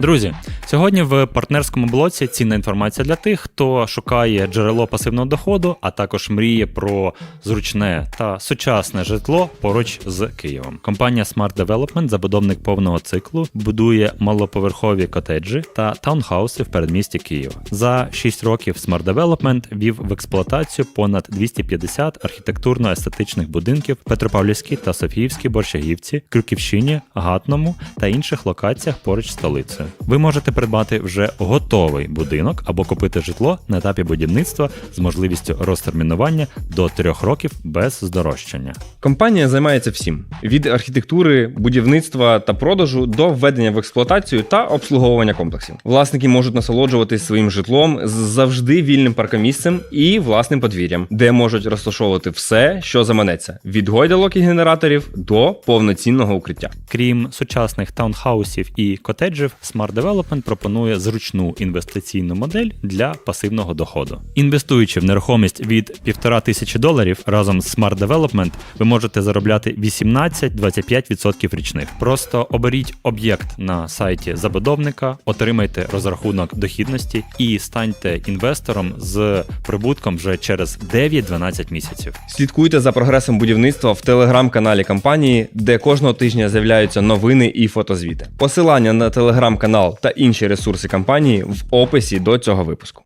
Друзі, сьогодні в партнерському блоці цінна інформація для тих, хто шукає джерело пасивного доходу, а також мріє про зручне та сучасне житло поруч з Києвом. Компанія Smart Development, забудовник повного циклу, будує малоповерхові котеджі та таунхауси в передмісті Києва. За 6 років Smart Development вів в експлуатацію понад 250 архітектурно-естетичних будинків в Петропавлівській та Софіївській Борщагівці, Крюківщині, Гатному та інших локаціях поруч столицею. Ви можете придбати вже готовий будинок або купити житло на етапі будівництва з можливістю розтермінування до 3 років без здорожчання. Компанія займається всім: від архітектури, будівництва та продажу до введення в експлуатацію та обслуговування комплексів. Власники можуть насолоджуватись своїм житлом з завжди вільним паркомісцем і власним подвір'ям, де можуть розташовувати все, що заманеться: від гойдалок і генераторів до повноцінного укриття. Крім сучасних таунхаусів і котеджів, Smart Development пропонує зручну інвестиційну модель для пасивного доходу. Інвестуючи в нерухомість від 1,5 тисячі доларів разом з Smart Development, ви можете заробляти 18-25% річних. Просто оберіть об'єкт на сайті забудовника, отримайте розрахунок дохідності і станьте інвестором з прибутком вже через 9-12 місяців. Слідкуйте за прогресом будівництва в телеграм-каналі компанії, де кожного тижня з'являються новини і фотозвіти. Посилання на телеграм-канал та інші ресурси компанії в описі до цього випуску.